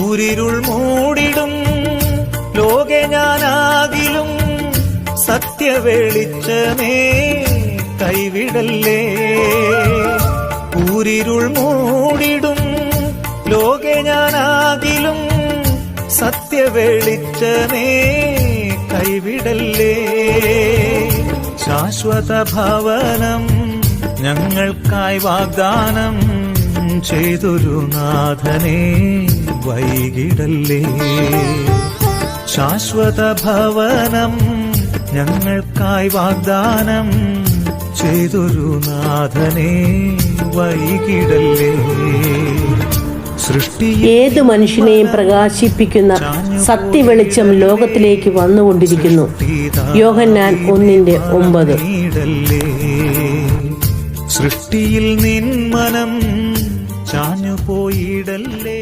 ഊരിരുൾ മൂടിടും. ലോകെ ഞാനാകിലും സത്യവെളിച്ചമേ കൈവിടല്ലേ? ഊരിരുൾ മൂടിടും. ലോകെ ഞാനാകിലും സത്യവെളിച്ചമേ കൈവിടല്ലേ? ശാശ്വത ഭവനം ഞങ്ങൾക്കായി വാഗ്ദാനം. ചെയ്തൊരു നാഥനെ വൈകിടല്ലേ? ശാശ്വത ഭവനം ഞങ്ങൾക്കായി വാഗ്ദാനം ചെയ്തൊരു നാഥനെ വൈകിടല്ലേ? സൃഷ്ടി ഏത് മനുഷ്യനെയും പ്രകാശിപ്പിക്കുന്ന സത്യവെളിച്ചം ലോകത്തിലേക്ക് വന്നുകൊണ്ടിരിക്കുന്നു. യോഹന്നാൻ ഒന്നിന്റെ ഒമ്പത്. സൃഷ്ടിയിൽ നിൻ മനം ചാഞ്ഞു പോയിടല്ലേ